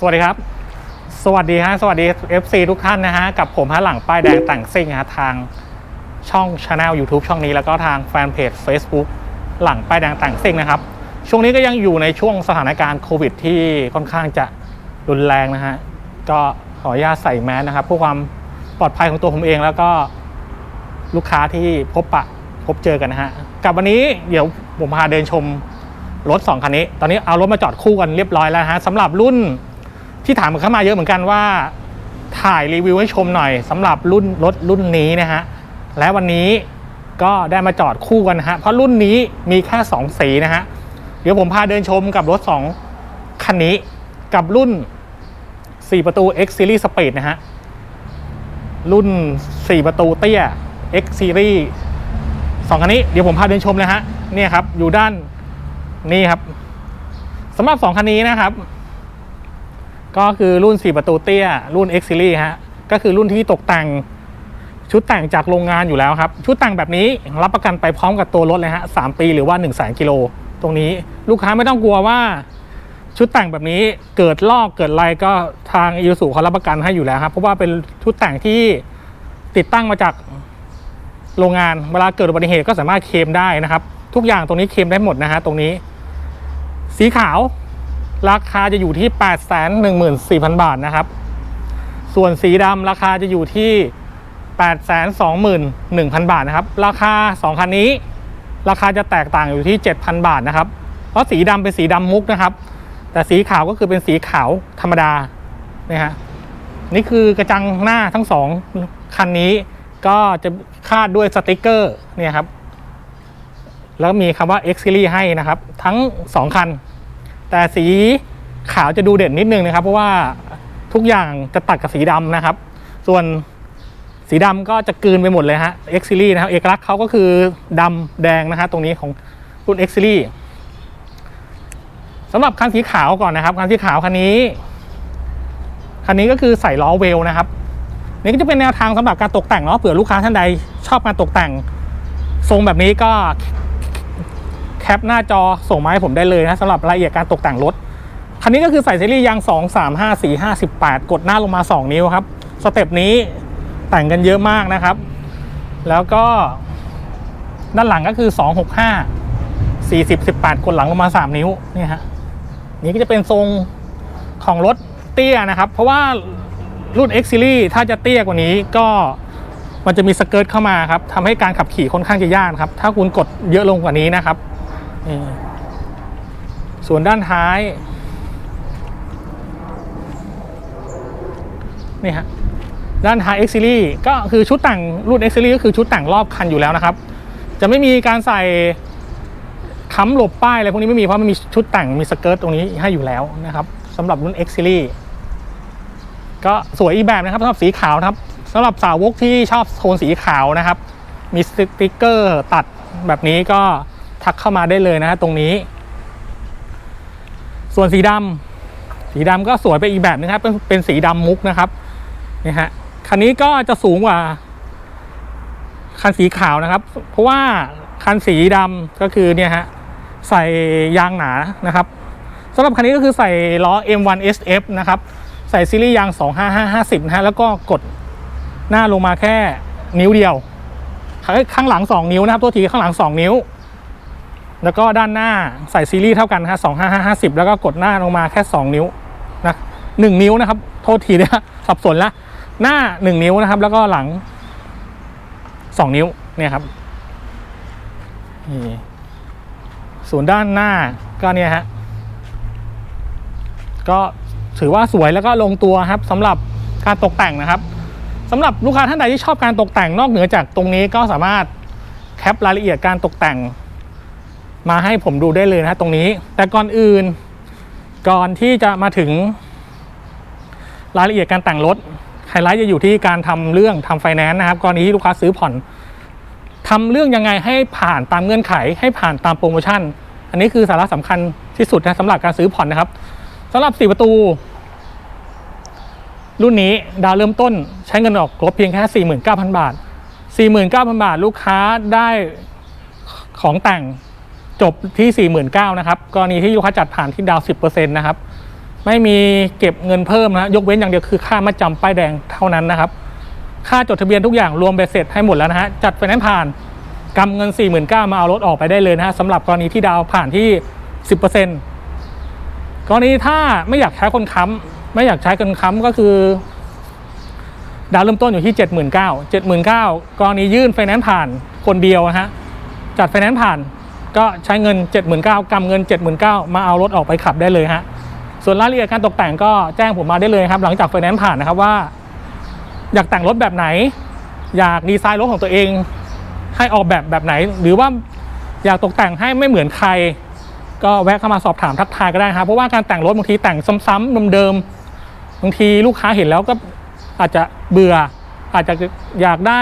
สวัสดีครับ สวัสดีฮะสวัสดี FC ทุกท่านนะฮะ กับผมฮะหลังป้ายแดงต่างซิ่งฮะทางช่อง Channel YouTube ช่องนี้แล้วก็ทางแฟนเพจ Facebook หลังป้ายแดงต่างซิ่งนะครับ ช่วงนี้ก็ยังอยู่ในช่วงสถานการณ์โควิดที่ค่อนข้างจะรุนแรงนะฮะ ก็ขออนุญาตใส่แมสนะครับเพื่อความปลอดภัยของตัวผมเองแล้วก็ลูกค้าที่พบปะพบเจอกันนะฮะ กับวันนี้เดี๋ยวผมพาเดินชมรถ 2 คันนี้ ตอนนี้เอารถมาจอดคู่กันเรียบร้อยแล้วฮะสำหรับรุ่น ที่ถามเข้ามาเยอะเหมือนกันว่า ถ่ายรีวิวให้ชมหน่อยสำหรับรุ่นรถรุ่นนี้นะฮะและวันนี้ก็ได้มาจอดคู่กันนะฮะเพราะรุ่นนี้มีแค่ 2 สีนะฮะเดี๋ยวผมพาเดินชมกับรถ 2 คันนี้กับรุ่น 4 ประตู X Series Speed นะฮะรุ่น 4 ประตูเตี้ย X Series สองคันนี้เดี๋ยวผมพาเดินชมเลยฮะเนี่ยครับอยู่ด้านนี่ครับสำหรับ 2 คันนี้นะครับ ก็คือรุ่น 4 ประตูเตี้ย รุ่น X Series ฮะ ก็คือรุ่นที่ตกแต่งชุดแต่งจากโรงงานอยู่แล้วครับ ชุดแต่งแบบนี้รับประกันไปพร้อมกับตัวรถเลยฮะสปีหรือว่า1 0 0 0 0แสนกิโล ตรงนี้ลูกค้าไม่ต้องกลัวว่าชุดแต่งแบบนี้เกิดลอกเกิดอะไรก็ทางอีซูเขารับประกันให้อยู่แล้วครับ เพราะว่าเป็นชุดแต่งที่ติดตั้งมาจากโรงงานเวลาเกิดอุบัติเหตุก็สามารถเคลมได้นะครับ ทุกอย่างตรงนี้เคลมได้หมดนะฮะตรงนี้ สีขาว ราคาจะอยู่ที่ 8 1 4 0 0 0 บาทนะครับ ส่วนสีดำราคาจะอยู่ที่ 8 2 1 0 0 0 บาทนะครับ ราคา 2 คันนี้ ราคาจะแตกต่างอยู่ที่ 7,000 บาทนะครับ เพราะสีดำเป็นสีดำมุกนะครับ แต่สีขาวก็คือเป็นสีขาวธรรมดานะฮะนี่คือกระจังหน้าทั้งสองคันนี้ก็จะคาดด้วยสติกเกอร์เนี่ยครับ แล้วมีคำว่า X Series ให้นะครับ ทั้ง 2 คัน แต่สีขาวจะดูเด่นนิดนึงนะครับ เพราะว่าทุกอย่างจะตัดกับสีดำนะครับ ส่วนสีดำก็จะกลืนไปหมดเลยฮะ X Series นะครับ เอกลักษณ์เขาก็คือดำแดงนะฮะตรงนี้ของรุ่น X Series สำหรับคันสีขาวก่อนนะครับคันสีขาวคันนี้คันนี้ก็คือใส่ล้อเวลนะครับนี่ก็จะเป็นแนวทางสำหรับการตกแต่งเนาะเผื่อลูกค้าท่านใดชอบการตกแต่งทรงแบบนี้ก็ ปหน้าจอส่งมาให้ผมได้เลยนะสำหรับรายละเอียดการตกแต่งรถ คันนี้ก็คือใส่ซีรีส์ยาง 2 3 5 4 5 18 กดหน้าลงมา 2 นิ้วครับ สเต็ปนี้แต่งกันเยอะมากนะครับ แล้วก็ด้านหลังก็คือ 265 40 18 กดหลังลงมา 3 นิ้วนี่ฮะนี่ก็จะเป็นทรงของรถเตี้ยนะครับ เพราะว่ารุ่น X Series ถ้าจะเตี้ยกว่านี้ก็มันจะมีสเกิร์ตเข้ามาครับทำให้การขับขี่ค่อนข้างจะยากครับ ถ้าคุณกดเยอะลงกว่านี้นะครับ นี่ส่วนด้านท้าย นี่ฮะ ด้านท้าย X Series ก็คือชุดแต่งรุ่น X Series ก็คือชุดแต่งรอบคันอยู่แล้วนะครับ จะไม่มีการใส่ค้ำหลบป้ายอะไรพวกนี้ไม่มีเพราะมันมีชุดแต่งมีสเกิร์ตตรงนี้ให้อยู่แล้วนะครับสำหรับรุ่น X Series ก็สวยอีกแบบนะครับสำหรับสีขาวนะครับสำหรับสาวกที่ชอบโทนสีขาวนะครับ มีสติกเกอร์ตัดแบบนี้ก็ ทักเข้ามาได้เลยนะฮะตรงนี้ ส่วนสีดำสีดำก็สวยไปอีกแบบนึงครับเป็นเป็นสีดำมุกนะครับนี่ฮะคันนี้ก็จะสูงกว่า คันสีขาวนะครับ เพราะว่าคันสีดำก็คือเนี่ยฮะใส่ยางหนานะครับสำหรับคันนี้ก็คือใส่ล้อ M1 SF นะครับ ใส่ซีรีส์ยาง 25550 นะฮะ แล้วก็กดหน้าลงมาแค่นิ้วเดียว ข้างหลัง 2 นิ้วนะครับ ตัวทีข้างหลัง 2 นิ้ว แล้วก็ด้านหน้าใส่ซีรีส์เท่ากันฮะ25550แล้วก็กดหน้าลงมาแค่ 2 นิ้วนะ1นิ้วนะครับ โทษทีนะสับสนละหน้า 1 นิ้วนะครับ แล้วก็หลัง 2 นิ้วเนี่ยครับนี่ส่วนด้านหน้าก็เนี่ยฮะก็ถือว่าสวยแล้วก็ลงตัวครับสำหรับการตกแต่งนะครับสำหรับลูกค้าท่านใดที่ชอบการตกแต่งนอกเหนือจากตรงนี้ก็สามารถแคปรายละเอียดการตกแต่ง มาให้ผมดูได้เลยนะตรงนี้ แต่ก่อนอื่นก่อนที่จะมาถึงรายละเอียดการแต่งรถไฮไลท์จะอยู่ที่การทำเรื่องทำไฟแนนซ์นะครับกรณีที่ลูกค้าซื้อผ่อนทำเรื่องยังไงให้ผ่านตามเงื่อนไข ให้ผ่านตามโปรโมชั่น อันนี้คือสาระสำคัญที่สุดนะสำหรับการซื้อผ่อนนะครับสำหรับ 4 ประตู รุ่นนี้ดาวเริ่มต้นใช้เงินออกครบเพียงแค่ 49,000 บาท 49,000 บาท ลูกค้าได้ของแต่ง จบที่ 49,000นะครับกรณีที่ลูกค้าจัดผ่านที่ดาว 10%นะครับไม่มีเก็บเงินเพิ่มนะยกเว้นอย่างเดียวคือค่ามัดจำป้ายแดงเท่านั้นนะครับ ค่าจดทะเบียนทุกอย่างรวมไปเสร็จให้หมดแล้วนะฮะจัดไฟแนนซ์ผ่านกำเงิน 4 9 0 0 0มาเอารถออกไปได้เลยนะฮะสำหรับกรณีที่ดาวผ่านที่ 10%กรณีถ้าไม่อยากใช้คนค้ำไม่อยากใช้คนค้ำก็คือ ดาวเริ่มต้นอยู่ที่ 79,000 79,000กรณียื่นไฟแนนซ์ผ่านคนเดียวนะฮะจัดไฟแนนซ์ผ่าน ก็ใช้เงิน 79,000กำเงิน 79,000มาเอารถออกไปขับได้เลยฮะส่วนรายละเอียดการตกแต่งก็แจ้งผมมาได้เลยครับ หลังจากไฟแนนซ์ผ่านนะครับว่า อยากแต่งรถแบบไหน อยากดีไซน์รถของตัวเอง ให้ออกแบบแบบไหน หรือว่าอยากตกแต่งให้ไม่เหมือนใคร ก็แวะเข้ามาสอบถามทักทายก็ได้ครับเพราะว่าการแต่งรถบางทีแต่งซ้ำๆเดิมๆบางทีลูกค้าเห็นแล้วก็อาจจะเบื่ออาจจะอยากได้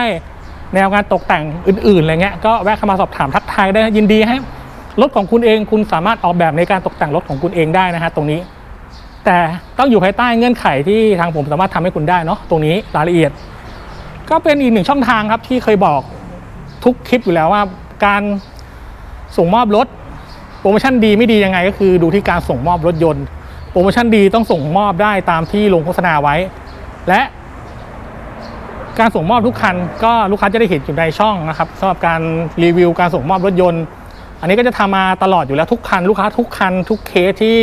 แนวการตกแต่งอื่นๆอะไรเงี้ยก็แวะเข้ามาสอบถามทักทายได้ยินดีให้รถของคุณเองคุณสามารถออกแบบในการตกแต่งรถของคุณเองได้นะฮะตรงนี้ แต่ต้องอยู่ภายใต้เงื่อนไขที่ทางผมสามารถทำให้คุณได้เนาะตรงนี้รายละเอียด ก็เป็นอีกหนึ่งช่องทางครับที่เคยบอกทุกคลิปอยู่แล้วว่าการส่งมอบรถโปรโมชั่นดีไม่ดียังไง ก็คือดูที่การส่งมอบรถยนต์ โปรโมชั่นดีต้องส่งมอบได้ตามที่ลงโฆษณาไว้ และ การส่งมอบทุกคันก็ลูกค้าจะได้เห็นอยู่ในช่องนะครับสำหรับการรีวิวการส่งมอบรถยนต์ อันนี้ก็จะทำมาตลอดอยู่แล้วทุกคัน ลูกค้าทุกคัน ทุกเคสที่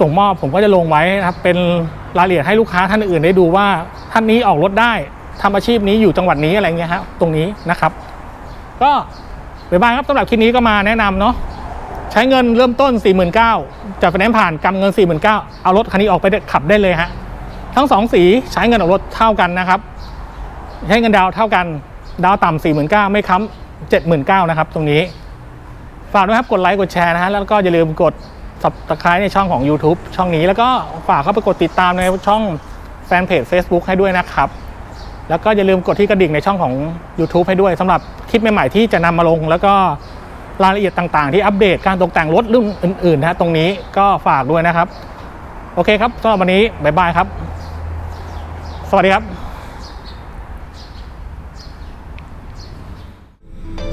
ส่งมอบผมก็จะลงไว้นะครับเป็นรายละเอียดให้ลูกค้าท่านอื่นได้ดูว่าท่านนี้ออกรถได้ทำอาชีพนี้อยู่จังหวัดนี้อะไรเงี้ยฮะตรงนี้นะครับ ก็บ๊ายบายครับสำหรับคลิปนี้ก็มาแนะนำเนาะใช้เงินเริ่มต้น 49,000จากไฟแนนซ์ผ่านกำเงิน 49,000เอารถคันนี้ออกไปขับได้เลยฮะ ทั้งสองสีใช้เงินออกรถเท่ากันนะครับ ใช้เงินดาวเท่ากัน ดาวน์ต่ำ49,000ไม่ค้ำ79,000นะครับ ตรงนี้ ฝากด้วยครับ กดไลค์ กดแชร์นะฮะ แล้วก็อย่าลืมกด subscribe ในช่องของ YouTube ช่องนี้ แล้วก็ฝากเข้าไปกดติดตามในช่องแฟนเพจ Facebook ให้ด้วยนะครับ แล้วก็อย่าลืมกดที่กระดิ่งในช่องของ YouTube ให้ด้วยสำหรับคลิปใหม่ๆที่จะนำมาลง แล้วก็รายละเอียดต่างๆ ที่อัปเดตการตกแต่งรถรุ่นอื่นๆนะฮะตรงนี้ก็ฝากด้วยนะครับ โอเคครับสำหรับวันนี้บ๊ายบายครับ สวัสดีครับ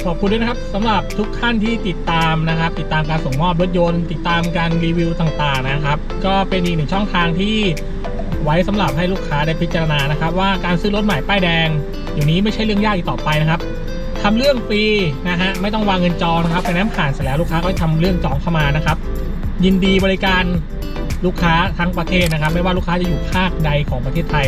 ขอบคุณด้วยนะครับสำหรับทุกท่านที่ติดตามนะครับ ติดตามการส่งมอบรถยนต์ ติดตามการรีวิวต่างๆนะครับ ก็เป็นอีกหนึ่งช่องทางที่ไว้สำหรับให้ลูกค้าได้พิจารณานะครับ ว่าการซื้อรถใหม่ป้ายแดงอยู่นี้ไม่ใช่เรื่องยากอีกต่อไปนะครับทำเรื่องฟรีนะฮะไม่ต้องวางเงินจองนะครับไปน้ำผ่านเสร็จแล้วลูกค้าก็ทำเรื่องจองเข้ามานะครับ ยินดีบริการลูกค้าทั้งประเทศนะครับ ไม่ว่าลูกค้าจะอยู่ภาคใดของประเทศไทย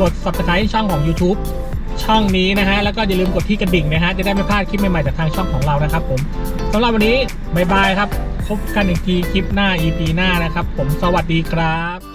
กด subscribe ช่องของ YouTube ช่องนี้นะฮะ แล้วก็อย่าลืมกดที่กระดิ่งนะฮะ จะได้ไม่พลาดคลิปใหม่ๆจากทางช่องของเรานะครับผมสำหรับวันนี้บายบายครับ พบกันอีกทีคลิปหน้า EP หน้านะครับ ผมสวัสดีครับ